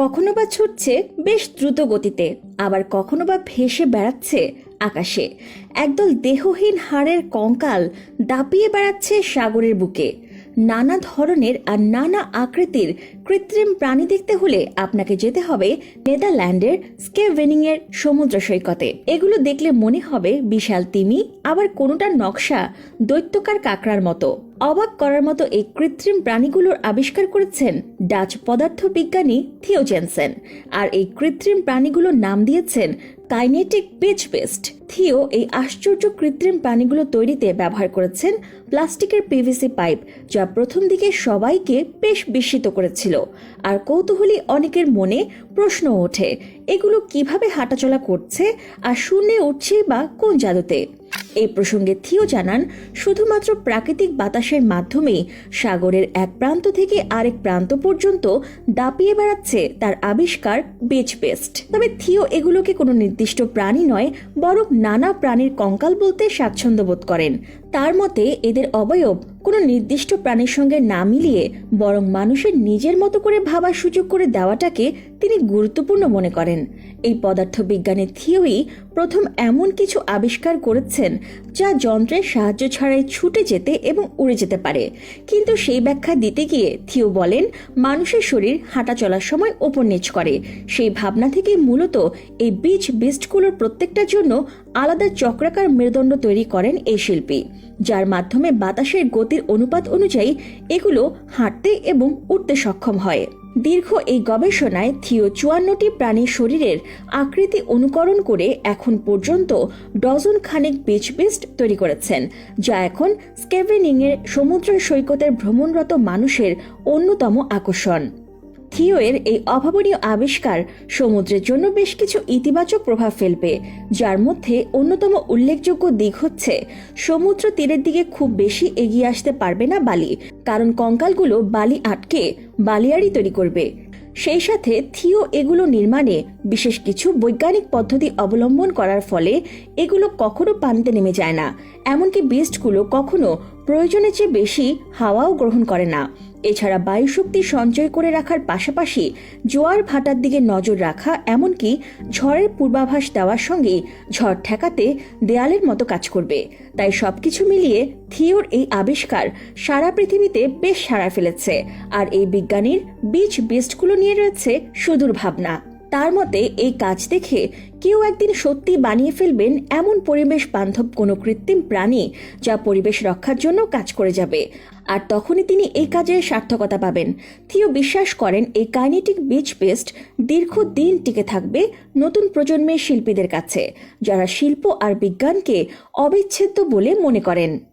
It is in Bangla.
কখনো বা ছুটছে বেশ দ্রুত গতিতে, আবার কখনো বা ভেসে বেড়াচ্ছে আকাশে। একদল দেহহীন হাড়ের কঙ্কাল দাপিয়ে বেড়াচ্ছে সাগরের বুকে। নানা ধরনের আর নানা আকৃতির কৃত্রিম প্রাণী দেখতে হলে আপনাকে যেতে হবে নেদারল্যান্ডের স্কেভেনিং এর সমুদ্র সৈকতে। এগুলো দেখলে মনে হবে বিশাল তিমি, আবার কোনোটার নকশা দৈত্যকার কাকড়ার মতো। অবাক করার মতো এই কৃত্রিম প্রাণীগুলোর আবিষ্কার করেছেন ডাচ পদার্থবিজ্ঞানী থিও জেনসেন। আর এই কৃত্রিম প্রাণীগুলোর নাম দিয়েছেন কাইনেটিক পেচ পেস্ট। থিও এই আশ্চর্য কৃত্রিম প্রাণীগুলো তৈরিতে ব্যবহার করেছেন প্লাস্টিকের পিভিসি পাইপ, যা প্রথম দিকে সবাইকে বেশ বিস্মিত করেছিল। আর কৌতূহলী অনেকের মনে প্রশ্ন ওঠে, এগুলো কীভাবে হাঁটাচলা করছে আর শূন্যে উঠছে বা কোন জাদুতে? এই প্রসঙ্গে থিও জানান, শুধুমাত্র প্রাকৃতিক বাতাসের মাধ্যমেই সাগরের এক প্রান্ত থেকে আরেক প্রান্ত পর্যন্ত দাপিয়ে বেড়াচ্ছে তার আবিষ্কার বেচ পেস্ট। তবে থিও এগুলোকে কোনো নির্দিষ্ট প্রাণী নয়, বরং নানা প্রাণীর কঙ্কাল বলতে স্বাচ্ছন্দ্য বোধ করেন। তার মতে, এদের অবয়ব কোনো নির্দিষ্ট প্রাণীর সঙ্গে না মিলিয়ে বরং মানুষের নিজের মতো করে ভাবার সুযোগ করে দেওয়াটাকে তিনি গুরুত্বপূর্ণ মনে করেন। এই পদার্থবিজ্ঞানী থিওই প্রথম এমন কিছু আবিষ্কার করেছেন যা যন্ত্রের সাহায্য ছাড়াই ছুটে যেতে এবং উড়ে যেতে পারে। কিন্তু সেই ব্যাখ্যা দিতে গিয়ে থিও বলেন, মানুষের শরীর হাঁটা চলার সময় ওপর নিচ করে। সেই ভাবনা থেকে মূলত এই বীজ বিস্টগুলোর প্রত্যেকটার জন্য আলাদা চক্রাকার মেরুদণ্ড তৈরি করেন এই শিল্পী, যার মাধ্যমে বাতাসের গতির অনুপাত অনুযায়ী এগুলো হাঁটতে এবং উঠতে সক্ষম হয়। দীর্ঘ এই গবেষণায় থিও চুয়ান্নটি প্রাণী শরীরের আকৃতি অনুকরণ করে এখন পর্যন্ত ডজন খানেক বিচ বিস্ট তৈরি করেছেন, যা এখন স্কেভেনিং এর সমুদ্র সৈকতের ভ্রমণরত মানুষের অন্যতম আকর্ষণ। থিওয়ের এই অভাবনীয় আবিষ্কার সমুদ্রের জন্য বেশ কিছু ইতিবাচক প্রভাব ফেলবে, যার মধ্যে অন্যতম উল্লেখযোগ্য দিক হচ্ছে, সমুদ্র তীরের দিকে খুব বেশি এগিয়ে আসতে পারবে না বালি, কারণ কঙ্কালগুলো বালি আটকে বালিয়াড়ি তৈরি করবে। সেই সাথে থিও এগুলো নির্মাণে বিশেষ কিছু বৈজ্ঞানিক পদ্ধতি অবলম্বন করার ফলে এগুলো কখনো পানিতে নেমে যায় না, এমনকি বিস্টগুলো কখনো প্রয়োজনের চেয়ে বেশি হাওয়াও গ্রহণ করে না। এছাড়া বায়ু শক্তি সঞ্চয় করে রাখার পাশাপাশি জোয়ার ভাটার দিকে নজর রাখা, এমনকি ঝড়ের পূর্বাভাস দেওয়ার সঙ্গে ঝড় ঠেকাতে দেয়ালের মতো কাজ করবে। তাই সবকিছু মিলিয়ে থিওর এই আবিষ্কার সারা পৃথিবীতে বেশ সারা ফেলেছে। আর এই বিজ্ঞানীর বীজ বেস্টগুলো নিয়ে রয়েছে সুদূর ভাবনা। তার মতে, এই কাজ দেখে কেউ একদিন সত্যি বানিয়ে ফেলবেন এমন পরিবেশ বান্ধব কোনো কৃত্রিম প্রাণী যা পরিবেশ রক্ষার জন্য কাজ করে যাবে। আর তখনই তিনি এই কাজে সার্থকতা পাবেন। থিও বিশ্বাস করেন, এই কাইনেটিক বিচ পেস্ট দীর্ঘদিন টিকে থাকবে নতুন প্রজন্মের শিল্পীদের কাছে, যারা শিল্প আর বিজ্ঞানকে অবিচ্ছেদ্য বলে মনে করেন।